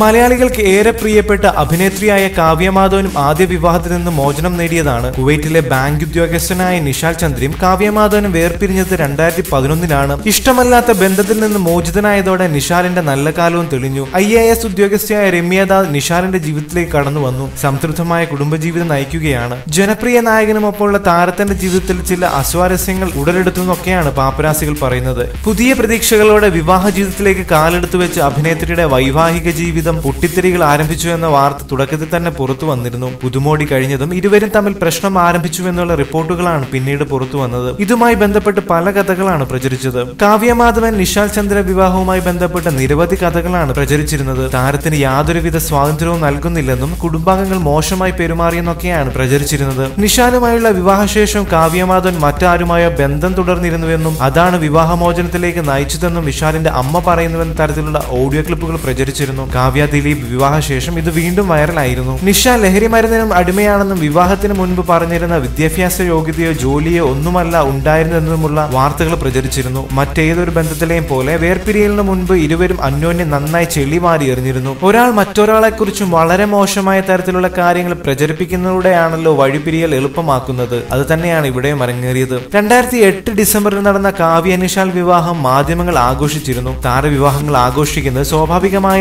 മലയാളികൾക്ക് ഏറെ പ്രിയപ്പെട്ട അഭിനേത്രിയായ കാവ്യമാധവനും ആദ്യ വിവാഹത്തിൽ നിന്ന് മോചനം നേടിയതാണ്. കുവൈറ്റിലെ ബാങ്ക് ഉദ്യോഗസ്ഥനായ നിഷാൽ ചന്ദ്രയും കാവ്യമാധവനും വേർപിരിഞ്ഞത് രണ്ടായിരത്തി പതിനൊന്നിലാണ് ഇഷ്ടമല്ലാത്ത ബന്ധത്തിൽ നിന്ന് മോചിതനായതോടെ നിഷാലിന്റെ നല്ല കാലവും തെളിഞ്ഞു. ഐ എ എസ് ഉദ്യോഗസ്ഥയായ രമ്യദാസ് നിഷാലിന്റെ ജീവിതത്തിലേക്ക് കടന്നു വന്നു. സംതൃപ്തമായ കുടുംബജീവിതം നയിക്കുകയാണ്. ജനപ്രിയ നായകനുമൊപ്പമുള്ള താരത്തിന്റെ ജീവിതത്തിൽ ചില അസ്വാരസ്യങ്ങൾ ഉടലെടുത്തുന്നൊക്കെയാണ് പാപ്പരാസികൾ പറയുന്നത്. പുതിയ പ്രതീക്ഷകളോടെ വിവാഹ ജീവിതത്തിലേക്ക് കാലെടുത്തു വെച്ച് അഭിനേത്രിയുടെ വൈവാഹിക ജീവിതം പൊട്ടിത്തെറികൾ ആരംഭിച്ചു എന്ന വാർത്ത തുടക്കത്തിൽ തന്നെ പുറത്തു വന്നിരുന്നു. പുതുമോടി കഴിഞ്ഞതും ഇരുവരും തമ്മിൽ പ്രശ്നം ആരംഭിച്ചു എന്നുള്ള റിപ്പോർട്ടുകളാണ് പിന്നീട് പുറത്തു വന്നത്. ഇതുമായി ബന്ധപ്പെട്ട് പല കഥകളാണ് പ്രചരിച്ചത്. കാവ്യമാധവൻ നിഷാൽ ചന്ദ്ര വിവാഹവുമായി ബന്ധപ്പെട്ട നിരവധി കഥകളാണ് പ്രചരിച്ചിരുന്നത്. താരത്തിന് യാതൊരുവിധ സ്വാതന്ത്ര്യവും നൽകുന്നില്ലെന്നും കുടുംബാംഗങ്ങൾ മോശമായി പെരുമാറിയെന്നൊക്കെയാണ് പ്രചരിച്ചിരുന്നത്. നിഷാലുമായുള്ള വിവാഹശേഷം കാവ്യമാധവൻ മറ്റാരുമായോ ബന്ധം തുടർന്നിരുന്നുവെന്നും അതാണ് വിവാഹമോചനത്തിലേക്ക് നയിച്ചതെന്നും വിശാലിന്റെ അമ്മ പറയുന്നുവെന്ന തരത്തിലുള്ള ഓഡിയോ ക്ലിപ്പുകൾ പ്രചരിച്ചിരുന്നു. കാവ്യ ദിലീപ് വിവാഹശേഷം ഇത് വീണ്ടും വൈറലായിരുന്നു. നിഷ ലഹരി മരുന്നിനും അടിമയാണെന്നും വിവാഹത്തിന് മുൻപ് പറഞ്ഞിരുന്ന വിദ്യാഭ്യാസ യോഗ്യതയോ ജോലിയോ ഒന്നുമല്ല ഉണ്ടായിരുന്നെന്നുമുള്ള വാർത്തകൾ പ്രചരിച്ചിരുന്നു. മറ്റേതൊരു ബന്ധത്തിലെയും പോലെ വേർപിരിയലിന് മുൻപ് ഇരുവരും അന്യോന്യം നന്നായി ചെളി മാറി എറിഞ്ഞിരുന്നു. ഒരാൾ മറ്റൊരാളെ കുറിച്ചും വളരെ മോശമായ തരത്തിലുള്ള കാര്യങ്ങൾ പ്രചരിപ്പിക്കുന്നതിലൂടെയാണല്ലോ വഴിപിരിയൽ എളുപ്പമാക്കുന്നത്. അത് തന്നെയാണ് ഇവിടെയും അരങ്ങേറിയത്. രണ്ടായിരത്തി എട്ട് ഡിസംബറിൽ നടന്ന കാവ്യ നിഷാൽ വിവാഹം മാധ്യമങ്ങൾ ആഘോഷിച്ചിരുന്നു. താരവിവാഹങ്ങൾ ആഘോഷിക്കുന്നത് സ്വാഭാവികമായ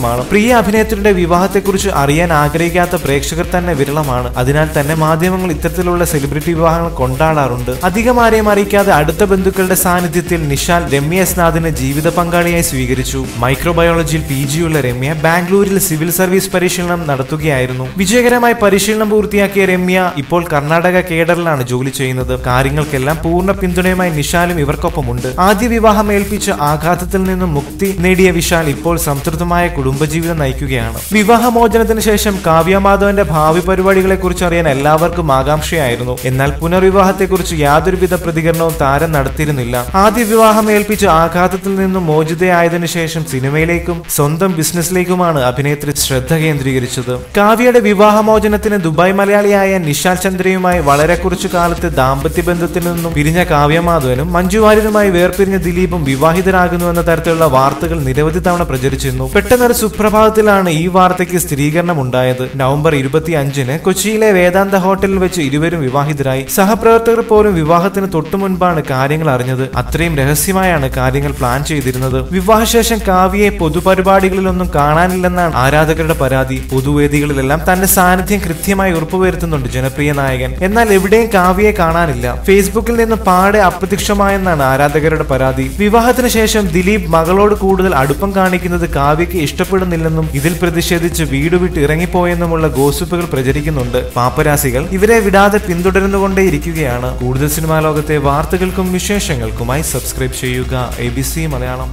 പ്രതിഭാസമാണ് പ്രിയ അഭിനേത്രിയുടെ വിവാഹത്തെക്കുറിച്ച് അറിയാൻ ആഗ്രഹിക്കാത്ത പ്രേക്ഷകർ തന്നെ വിരളമാണ്. അതിനാൽ തന്നെ മാധ്യമങ്ങൾ ഇത്തരത്തിലുള്ള സെലിബ്രിറ്റി വിവാഹങ്ങൾ കൊണ്ടാടാറുണ്ട്. അധികം ആരെയും അറിയിക്കാതെ അടുത്ത ബന്ധുക്കളുടെ സാന്നിധ്യത്തിൽ നിഷാൽ രമ്യ സ്നാഥിനെ ജീവിത പങ്കാളിയായി സ്വീകരിച്ചു. മൈക്രോബയോളജിയിൽ പി ജിയുള്ള രമ്യ ബാംഗ്ലൂരിൽ സിവിൽ സർവീസ് പരിശീലനം നടത്തുകയായിരുന്നു. വിജയകരമായി പരിശീലനം പൂർത്തിയാക്കിയ രമ്യ ഇപ്പോൾ കർണാടക കേഡറിലാണ് ജോലി ചെയ്യുന്നത്. കാര്യങ്ങൾക്കെല്ലാം പൂർണ പിന്തുണയുമായി നിഷാലും ഇവർക്കൊപ്പമുണ്ട്. ആദ്യ വിവാഹം ഏൽപ്പിച്ച ആഘാതത്തിൽ നിന്നും മുക്തി നേടിയ വിശാൽ ഇപ്പോൾ സംതൃപ്തമായ കുടുംബജീവിതം നയിക്കുകയാണ്. വിവാഹമോചനത്തിന് ശേഷം കാവ്യമാധവന്റെ ഭാവി പരിപാടികളെ കുറിച്ച് അറിയാൻ എല്ലാവർക്കും ആകാംക്ഷയായിരുന്നു. എന്നാൽ പുനർവിവാഹത്തെക്കുറിച്ച് യാതൊരുവിധ പ്രതികരണവും താരം നടത്തിയിരുന്നില്ല. ആദ്യ വിവാഹം ഏൽപ്പിച്ച ആഘാതത്തിൽ നിന്നും മോചിതയായതിനു ശേഷം സിനിമയിലേക്കും സ്വന്തം ബിസിനസ്സിലേക്കുമാണ് അഭിനേത്രി ശ്രദ്ധ കേന്ദ്രീകരിച്ചത്. കാവ്യയുടെ വിവാഹമോചനത്തിന് ദുബായ് മലയാളിയായ നിഷാൽ ചന്ദ്രയുമായി വളരെ കുറച്ചു കാലത്തെ ദാമ്പത്യ ബന്ധത്തിൽ നിന്നും പിരിഞ്ഞ കാവ്യമാധവനും മഞ്ജു വാര്യരുമായി വേർപിരിഞ്ഞ ദിലീപും വിവാഹിതരാകുന്നു എന്ന തരത്തിലുള്ള വാർത്തകൾ നിരവധി തവണ പ്രചരിച്ചിരുന്നു. പെട്ടെന്നൊരു സുപ്രഭാതത്തിലാണ് ഈ വാർത്തയ്ക്ക് സ്ഥിരീകരണം ഉണ്ടായത് നവംബർ ഇരുപത്തി അഞ്ചിന് കൊച്ചിയിലെ വേദാന്ത ഹോട്ടലിൽ വെച്ച് ഇരുവരും വിവാഹിതരായി. സഹപ്രവർത്തകർ പോലും വിവാഹത്തിന് തൊട്ടു മുൻപാണ് കാര്യങ്ങൾ അറിഞ്ഞത്. അത്രയും രഹസ്യമായാണ് കാര്യങ്ങൾ പ്ലാൻ ചെയ്തിരുന്നത്. വിവാഹശേഷം കാവ്യയെ പൊതുപരിപാടികളിലൊന്നും കാണാനില്ലെന്നാണ് ആരാധകരുടെ പരാതി. പൊതുവേദികളിലെല്ലാം തന്റെ സാന്നിധ്യം കൃത്യമായി ഉറപ്പുവരുത്തുന്നുണ്ട് ജനപ്രിയ നായകൻ. എന്നാൽ എവിടെയും കാവ്യയെ കാണാനില്ല. ഫേസ്ബുക്കിൽ നിന്ന് പാടെ അപ്രത്യക്ഷമായെന്നാണ് ആരാധകരുടെ പരാതി. വിവാഹത്തിന് ശേഷം ദിലീപ് മകളോട് കൂടുതൽ അടുപ്പം കാണിക്കുന്നത് കാവ്യയ്ക്ക് ഇഷ്ടപ്പെടുന്നില്ലെന്നും ഇതിൽ പ്രതിഷേധിച്ച് വീട് വിട്ട് ഇറങ്ങിപ്പോയെന്നുമുള്ള ഗോസിപ്പുകൾ പ്രചരിക്കുന്നുണ്ട്. പാപ്പരാസികൾ ഇവരെ വിടാതെ പിന്തുടരുന്നുകൊണ്ടേയിരിക്കുകയാണ്. കൂടുതൽ സിനിമാ ലോകത്തെ വാർത്തകൾക്കും വിശേഷങ്ങൾക്കുമായി സബ്സ്ക്രൈബ് ചെയ്യുക. എ മലയാളം.